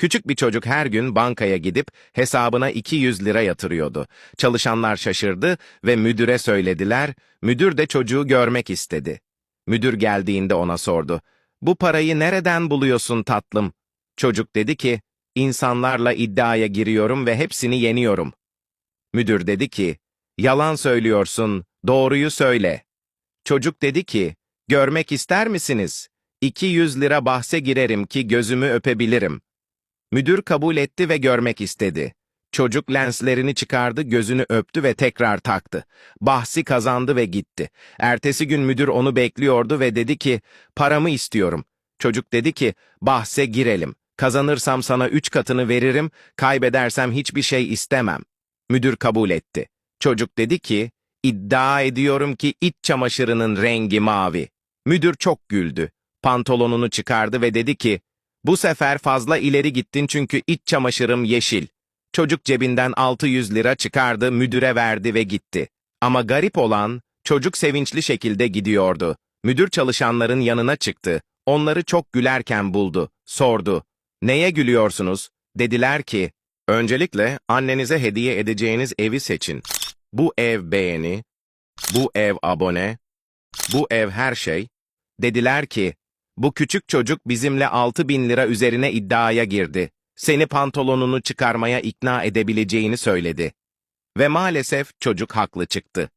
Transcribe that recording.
Küçük bir çocuk her gün bankaya gidip hesabına 200 lira yatırıyordu. Çalışanlar şaşırdı ve müdüre söylediler. Müdür de çocuğu görmek istedi. Müdür geldiğinde ona sordu. Bu parayı nereden buluyorsun tatlım? Çocuk dedi ki, insanlarla iddiaya giriyorum ve hepsini yeniyorum. Müdür dedi ki, yalan söylüyorsun, doğruyu söyle. Çocuk dedi ki, görmek ister misiniz? 200 lira bahse girerim ki gözümü öpebilirim. Müdür kabul etti ve görmek istedi. Çocuk lenslerini çıkardı, gözünü öptü ve tekrar taktı. Bahsi kazandı ve gitti. Ertesi gün müdür onu bekliyordu ve dedi ki, paramı istiyorum. Çocuk dedi ki, bahse girelim. Kazanırsam sana üç katını veririm, kaybedersem hiçbir şey istemem. Müdür kabul etti. Çocuk dedi ki, iddia ediyorum ki iç çamaşırının rengi mavi. Müdür çok güldü. Pantolonunu çıkardı ve dedi ki, bu sefer fazla ileri gittin çünkü iç çamaşırım yeşil. Çocuk cebinden 600 lira çıkardı, müdüre verdi ve gitti. Ama garip olan, çocuk sevinçli şekilde gidiyordu. Müdür çalışanların yanına çıktı. Onları çok gülerken buldu. Sordu. Neye gülüyorsunuz? Dediler ki, öncelikle annenize hediye edeceğiniz evi seçin. Bu ev beğeni, bu ev abone, bu ev her şey. Dediler ki, bu küçük çocuk bizimle 6 bin lira üzerine iddiaya girdi. Seni pantolonunu çıkarmaya ikna edebileceğini söyledi. Ve maalesef çocuk haklı çıktı.